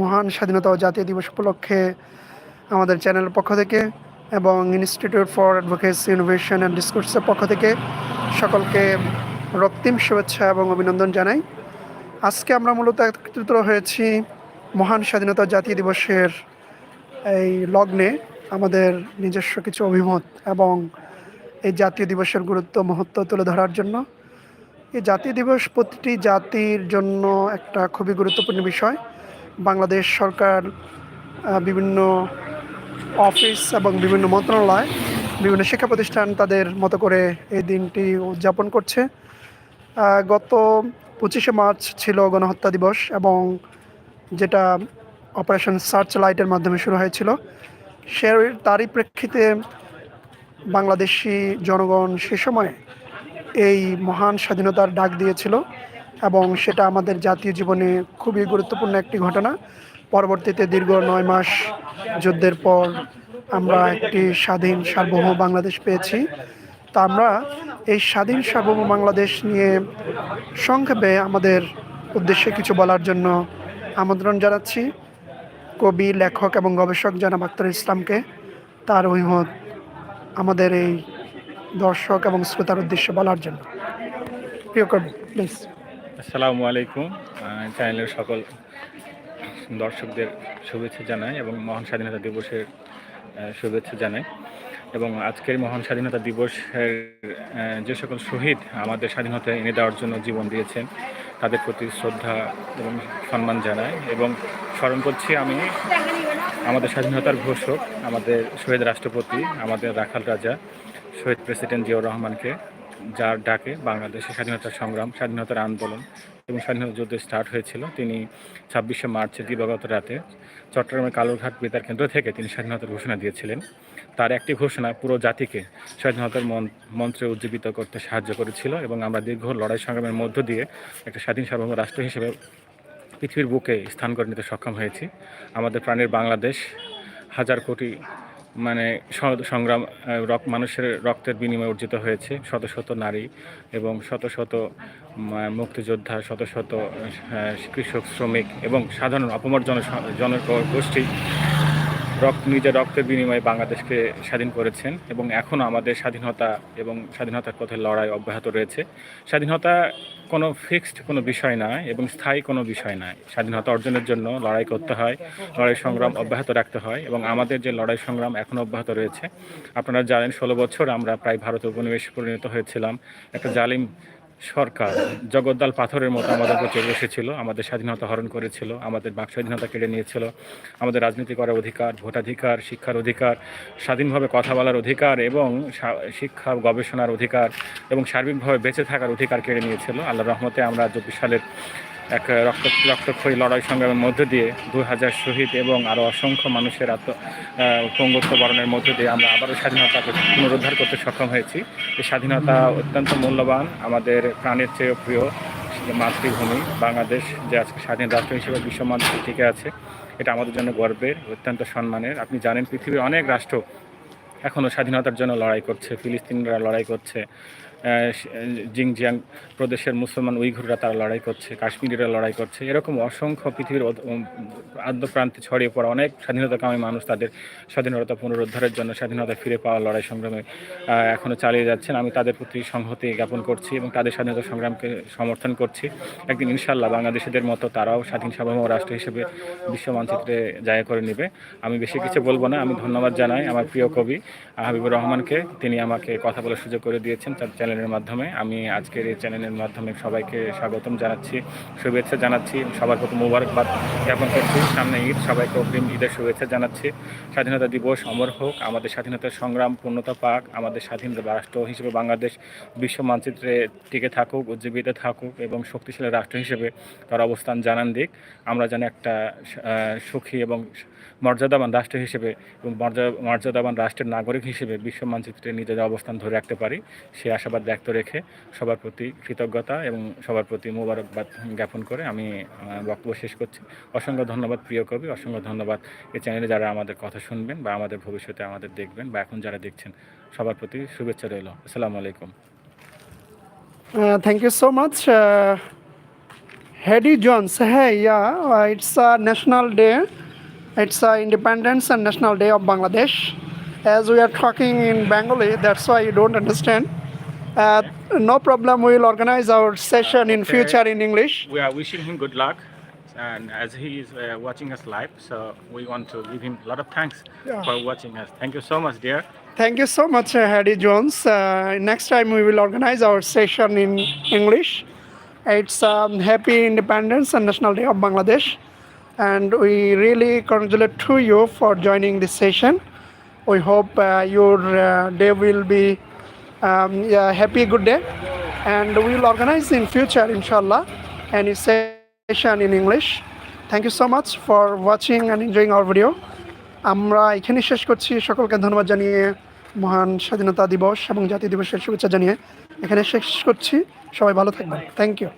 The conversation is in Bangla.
মহান স্বাধীনতা ও জাতীয় দিবস উপলক্ষে আমাদের চ্যানেলের পক্ষ থেকে এবং institute for advocacy innovation and ডিসকোর্সের পক্ষ থেকে সকলকে রক্তিম শুভেচ্ছা এবং অভিনন্দন জানাই। আজকে আমরা মূলত একত্রিত হয়েছি মহান স্বাধীনতা জাতীয় দিবসের এই লগ্নে আমাদের নিজস্ব কিছু অভিমত এবং এই জাতীয় দিবসের গুরুত্ব, মহত্ব তুলে ধরার জন্য। এই জাতীয় দিবস প্রতিটি জাতির জন্য একটা খুবই গুরুত্বপূর্ণ বিষয়। বাংলাদেশ সরকার বিভিন্ন অফিস এবং বিভিন্ন মন্ত্রণালয়, বিভিন্ন শিক্ষা প্রতিষ্ঠান তাদের মতো করে এই দিনটি উদযাপন করছে। গত পঁচিশে মার্চ ছিল গণহত্যা দিবস এবং যেটা অপারেশন সার্চ লাইটের মাধ্যমে শুরু হয়েছিল। সে তারই প্রেক্ষিতে বাংলাদেশি জনগণ সে সময় এই মহান স্বাধীনতার ডাক দিয়েছিল। এবং সেটা আমাদের জাতীয় জীবনে খুবই গুরুত্বপূর্ণ একটি ঘটনা। পরবর্তীতে দীর্ঘ নয় মাস যুদ্ধের পর আমরা একটি স্বাধীন সার্বভৌম বাংলাদেশ পেয়েছি। তা আমরা এই স্বাধীন সার্বভৌম বাংলাদেশ নিয়ে সংক্ষেপে আমাদের উদ্দেশ্যে কিছু বলার জন্য আমন্ত্রণ জানাচ্ছি। কবি, লেখক এবং গবেষক জানাব আক্তার ইসলামকে। তার অভিমত আমাদের এই দর্শক এবং শ্রোতার উদ্দেশ্যে বলার জন্য। প্রিয় কবি প্লিজ আসসালামু আলাইকুম চ্যানেলের সকল দর্শকদের শুভেচ্ছা জানাই এবং মহান স্বাধীনতা দিবসের শুভেচ্ছা জানাই। এবং আজকের মহান স্বাধীনতা দিবসের যে সকল শহীদ আমাদের স্বাধীনতা এনে দেওয়ার জন্য জীবন দিয়েছেন, তাদের প্রতি শ্রদ্ধা এবং সম্মান জানাই। এবং স্মরণ করছি আমি আমাদের স্বাধীনতার ঘোষক, আমাদের শহীদ রাষ্ট্রপতি, আমাদের রাখাল রাজা, শহীদ প্রেসিডেন্ট জিয়াউর রহমানকে। যার ডাকে বাংলাদেশের স্বাধীনতার সংগ্রাম, স্বাধীনতার আন্দোলন এবং স্বাধীনতা যুদ্ধ স্টার্ট হয়েছিল। তিনি ছাব্বিশে মার্চে দিবাগত রাতে চট্টগ্রামের কালুরঘাট বেতার কেন্দ্র থেকে তিনি স্বাধীনতার ঘোষণা দিয়েছিলেন। তার একটি ঘোষণা পুরো জাতিকে স্বাধীনতার মন- মন্ত্রে উজ্জীবিত করতে সাহায্য করেছিল এবং আমরা দীর্ঘ লড়াই সংগ্রামের মধ্য দিয়ে একটা স্বাধীন সার্বভৌম রাষ্ট্র হিসেবে পৃথিবীর বুকে স্থান করে নিতে সক্ষম হয়েছি। আমাদের প্রাণের বাংলাদেশ হাজার কোটি মানে সংগ্রাম রক- মানুষের রক্তের বিনিময়ে অর্জিত হয়েছে। শত শত নারী এবং শত শত মুক্তিযোদ্ধা, শত শত কৃষক, শ্রমিক এবং সাধারণ অপমর জন, জনগোষ্ঠী রক্ত, নিজের রক্তের বিনিময়ে বাংলাদেশকে স্বাধীন করেছেন এবং এখনও আমাদের স্বাধীনতা এবং স্বাধীনতার পথে লড়াই অব্যাহত রয়েছে। স্বাধীনতা কোনো ফিক্সড কোনো বিষয় নয় এবং স্থায়ী কোনো বিষয় নয়। স্বাধীনতা অর্জনের জন্য লড়াই করতে হয়, লড়াই সংগ্রাম অব্যাহত রাখতে হয় এবং আমাদের যে লড়াই সংগ্রাম এখনও অব্যাহত রয়েছে। আপনারা জানেন, ষোলো বছর আমরা প্রায় ভারতে উপনিবেশে পরিণত হয়েছিলাম। একটা জালিম সরকার জগদ্দাল পাথরের মতো আমাদের উপর চলে এসেছিল, আমাদের স্বাধীনতা হরণ করেছিল, আমাদের বাক স্বাধীনতা কেড়ে নিয়েছিল, আমাদের রাজনীতি করার অধিকার, ভোটাধিকার, শিক্ষার অধিকার, স্বাধীনভাবে কথা বলার অধিকার এবং শিক্ষা গবেষণার অধিকার এবং সার্বিকভাবে বেঁচে থাকার অধিকার কেড়ে নিয়েছিল। আল্লাহ রহমতে আমরা চব্বিশ সালের এক রক্ত রক্তক্ষয়ী লড়াই সংগ্রামের মধ্য দিয়ে দু হাজার শহীদ এবং আরও অসংখ্য মানুষের আত্ম পঙ্গুত্ব বরণের মধ্য দিয়ে আমরা আবারও স্বাধীনতাকে পুনরুদ্ধার করতে সক্ষম হয়েছি। এই স্বাধীনতা অত্যন্ত মূল্যবান, আমাদের প্রাণের চেয়েও প্রিয় মাতৃভূমি বাংলাদেশ, যে আজকে স্বাধীন রাষ্ট্র হিসেবে বিশ্বমানচিত্রে টিকে আছে। এটা আমাদের জন্য গর্বের, অত্যন্ত সম্মানের। আপনি জানেন পৃথিবীর অনেক রাষ্ট্র এখনও স্বাধীনতার জন্য লড়াই করছে, ফিলিস্তিনিরা লড়াই করছে জিংজিয়াং প্রদেশের মুসলমান উইঘুররা তারা লড়াই করছে কাশ্মীরিরা লড়াই করছে। এরকম অসংখ্য পৃথিবীর অদ- উম, আদ্য প্রান্তে ছড়িয়ে পড়া অনেক স্বাধীনতাকামী মানুষ তাদের স্বাধীনতা পুনরুদ্ধারের জন্য স্বাধীনতা ফিরে পাওয়ার লড়াই সংগ্রামে এখনও চালিয়ে যাচ্ছেন। আমি তাদের প্রতি সংহতি জ্ঞাপন করছি এবং তাদের স্বাধীনতা সংগ্রামকে সমর্থন করছি। একদিন ইনশাল্লাহ বাংলাদেশিদের মতো তারাও স্বাধীন সার্বভৌম রাষ্ট্র হিসেবে বিশ্ব মানচিত্রে জায়গা করে নেবে। আমি বেশি কিছু বলব না। আমি ধন্যবাদ জানাই আমার প্রিয় কবি হাবিবুর রহমানকে। তিনি আমাকে কথা বলার সুযোগ করে দিয়েছেন। তার চ্যানেলের মাধ্যমে আমি আজকের এই চ্যানেলের মাধ্যমে সবাইকে স্বাগতম জানাচ্ছি, শুভেচ্ছা জানাচ্ছি, সবার প্রতি মুবারকবাদ জ্ঞাপন করছি। সামনে ঈদ, সবাইকে অগ্রিম ঈদের শুভেচ্ছা জানাচ্ছি। স্বাধীনতা দিবস অমর হোক, আমাদের স্বাধীনতার সংগ্রাম, পূর্ণতা পাক, আমাদের স্বাধীন রাষ্ট্র হিসেবে বাংলাদেশ বিশ্ব মানচিত্রে টিকে থাকুক, উজ্জীবিত থাকুক এবং শক্তিশালী রাষ্ট্র হিসেবে তার অবস্থান জানান দিক। আমরা যেন একটা সুখী এবং মর্যাদাবান রাষ্ট্র হিসেবে এবং মর্যাদা মর্যাদাবান রাষ্ট্রের নাগরিক হিসেবে বিশ্ব মানচিত্রে নিজেদের অবস্থান ধরে রাখতে পারি। সে আশাবাদ ব্যক্ত রেখে সবার প্রতি কৃতজ্ঞতা এবং সবার প্রতি মোবারকবাদ জ্ঞাপন করে আমি বক্তব্য শেষ করছি অসংখ্য ধন্যবাদ প্রিয় কবি অসংখ্য ধন্যবাদ এই চ্যানেলে যারা আমাদের কথা শুনবেন বা আমাদের ভবিষ্যতে আমাদের দেখবেন বা এখন যারা দেখছেন সবার প্রতি শুভেচ্ছা রইল আসসালামু আলাইকুম thank you so much Jones. Hey, yeah, uh, it's a national day. It's uh, Independence and National Day of Bangladesh. As we are talking in Bengali, that's why you don't understand. Uh, no problem. We will organize our session in future in English. We are wishing him good luck. And as he is uh, watching us live, so we want to give him a lot of thanks Yeah. for watching us. Thank you so much, dear. Thank you so much, uh, Hedy Jones. Uh, next time we will organize our session in English. It's um, Happy Independence and National Day of Bangladesh, and we really congratulate to you for joining this session. We hope uh, your uh, day will be happy, good day, and we will organize in future, inshallah, any session in English. Thank you so much for watching and enjoying our video. আমরা এখানে শেষ করছি সকলকে ধন্যবাদ জানিয়ে মহান স্বাধীনতা দিবস এবং জাতীয় দিবসের শুভেচ্ছা জানিয়ে এখানে শেষ করছি সবাই ভালো থাকবেন থ্যাংক ইউ